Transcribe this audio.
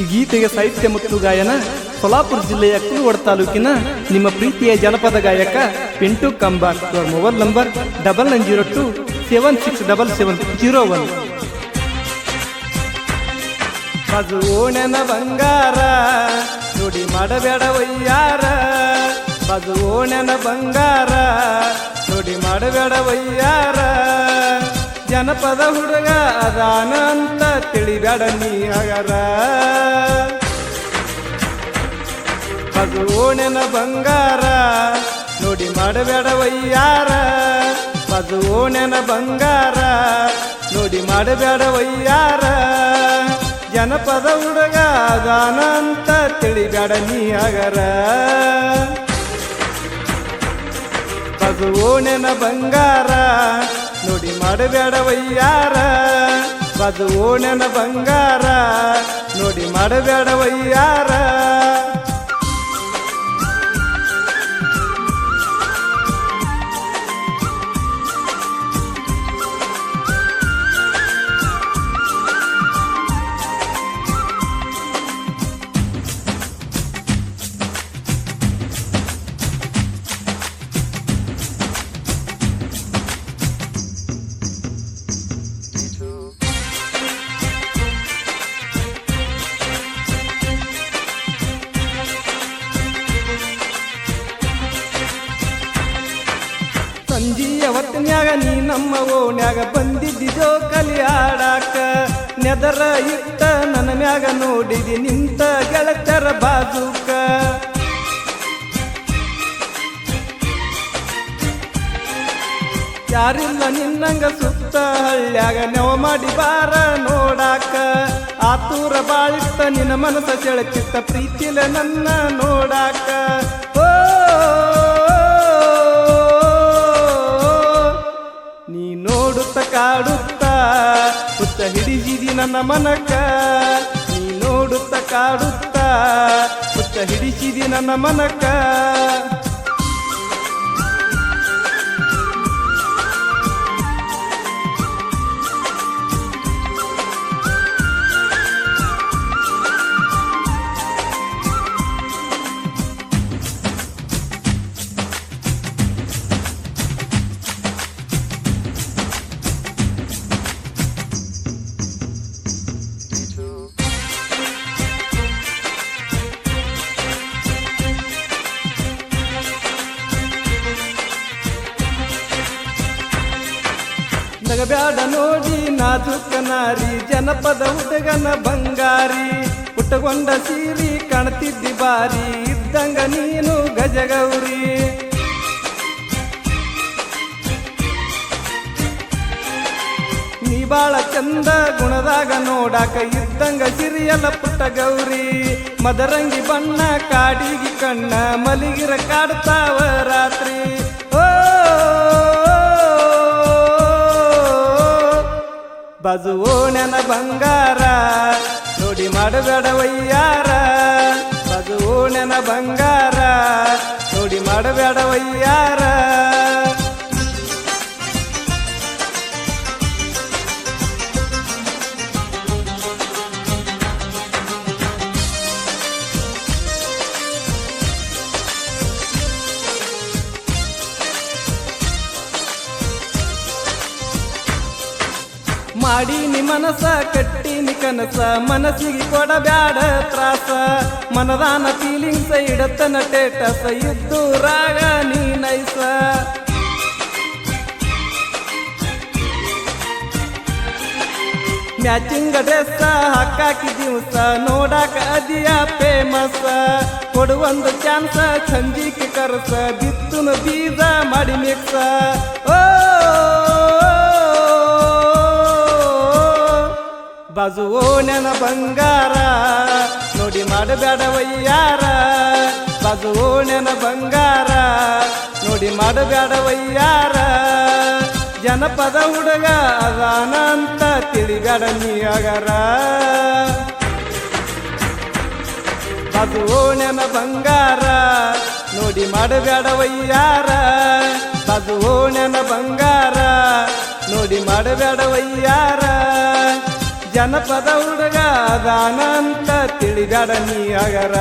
ಈ ಗೀತೆಗೆ ಸಾಹಿತ್ಯ ಮತ್ತು ಗಾಯನ ಸೊಲಾಪುರ ಜಿಲ್ಲೆಯ ಕುಲವಡ ತಾಲೂಕಿನ ನಿಮ್ಮ ಪ್ರೀತಿಯ ಜನಪದ ಗಾಯಕ ಪಿಂಟು ಕಂಬಾರ್ ಅವರ mobile number double nine zero two seven six double seven zero one. ಓಣೆನ ಬಂಗಾರ, ನುಡಿ ಮಾಡಬೇಡ ವಯ್ಯಾರ. ಓಣೆನ ಬಂಗಾರ, ನುಡಿ ಮಾಡಬೇಡ ವಯ್ಯಾರ. ಜನಪದ ಹುಡುಗ ಅದಾನ ಅಂತ ತಿಳಿಬೇಡ ನೀ ಹಗರ. ಅದು ಓಣೆನ ಬಂಗಾರ, ನೋಡಿ ಮಾಡಬೇಡ ವಯ್ಯಾರ ಅದು ಓಣೆನ ಬಂಗಾರ, ನೋಡಿ ಮಾಡಬೇಡ ವಯ್ಯಾರ ಜನಪದ ಹುಡುಗ ಅದಾನ ಅಂತ ತಿಳಿಬೇಡ ನೀ ಹಗರ. ಅದು ಓಣೆನ ಬಂಗಾರ ನೋಡಿ ಮಾಡಬೇಡ ವಯ್ಯಾರ ಬದು ಓಣೆನ ಬಂಗಾರ. ನೋಡಿ ಮಾಡಬೇಡ ಹೊತ್ತಿನ್ಯಾಗ ನೀ ನಮ್ಮ ಓಣ್ಯಾಗ ಬಂದಿದ್ದಿದೋ ಕಲಿಯಾಡಾಕ ನೆದರ ಇತ್ತ ನನ್ನ ಮ್ಯಾಗ ನೋಡಿದಿ ನಿಂತ ಗೆಳತರ ಬಾಜೂಕ. ಯಾರಿಲ್ಲ ನಿನ್ನಂಗ ಸುತ್ತ ಹಳ್ಳ್ಯಾಗ ನೆವ ಮಾಡಿ ಬಾರ ನೋಡಾಕ. ಆತೂರ ಬಾಳಿತ್ತ ನಿನ್ನ ಮನಸ್ಸ ಸೆಳಚಿತ್ತ ಪ್ರೀತಿಲ ನನ್ನ ನೋಡಾಕ. ಕಾಡುತ್ತ ಸುತ್ತ ಹಿಡಿಸಿದಿ ನನ್ನ ಮನಕ ನೀ ನೋಡುತ್ತ ಕಾಡುತ್ತ ಸುತ್ತ ಹಿಡಿಸಿದಿ ನನ್ನ ಮನಕ ನಗಬ್ಯಾಡ ನೋಡಿ ನಾಜುಕ ನಾರಿ ಜನಪದ ಹುಡುಗನ ಬಂಗಾರಿ. ಪುಟ್ಟಗೊಂಡ ಸೀರಿ ಕಾಣ್ತಿದ್ದಿ ಬಾರಿ, ಇದ್ದಂಗ ನೀನು ಗಜಗೌರಿ. ನೀ ಬಾಳ ಚಂದ ಗುಣದಾಗ ನೋಡಾಕ ಇದ್ದಂಗ ಸಿರಿಯಲ್ಲ ಪುಟ್ಟ ಗೌರಿ. ಮದರಂಗಿ ಬಣ್ಣ, ಕಾಡಿಗಿ ಕಣ್ಣ, ಮಲಿಗಿರ ಕಾಡ್ತಾವ ರಾತ್ರಿ. ಓ ನೆನ ಬಂಗಾರ ನೋಡಿ ಮಾಡಬೇಡ ವಯ್ಯಾರ. ಬಾಜು ನೆನ ಬಂಗಾರ ನೋಡಿ ಮಾಡಬೇಡ ವಯ್ಯಾರ. ಮಾಡೀನಿ ಮನಸ ಕಟ್ಟಿನಿ ಕನಸ. ಮನಸ್ಸಿಗೆ ಕೊಡಬ್ಯಾಡ ತ್ರಾಸ. ಮನದಾನ ಫೀಲಿಂಗ್ಸ ಇಡತನ ಟೇಟಸ ಇದ್ದು ರಾಗ ನೀ ನೈಸ. ಮ್ಯಾಚಿಂಗ್ ಡ್ರೆಸ್ ಹಾಕಾಕಿ ದಿವಸ. ನೋಡಾಕ ಅದಿಯ ಫೇಮಸ್ ಕೊಡುವೊಂದು ಚಾನ್ಸ ಸಂಜಿಕೆ ಕರಸ. ಬಿತ್ತುನ ಬೀಜ ಮಾಡಿ ಮಿಕ್ಸ ಓ ಬಾಜು ಓಣೆನ ಬಂಗಾರ. ನೋಡಿ ಮಾಡಬೇಡವಯ್ಯಾರ ಬಜುವೋ ಬಾಜು ಓಣೆನ ಬಂಗಾರ. ನೋಡಿ ಮಾಡಬೇಡವಯ್ಯಾರ ಜನಪದ ಹುಡುಗ ಅದಾನಂತ ತಿಳಿಬೇಡ ನೀ ಅಗರ ಬಾಜು ಓಣೆನ ಬಂಗಾರ. ನೋಡಿ ಮಾಡಬೇಡವಯ್ಯಾರ ಬಜುವೋ ಬಾಜು ಓಣೆನ ಬಂಗಾರ. ನೋಡಿ ಮಾಡಬೇಡ ವಯ್ಯಾರ. ಜನಪದ ಹುಡುಗ ದಾನಂತ ಅಂತ ತಿಳಿ ನೀ ಆಗರ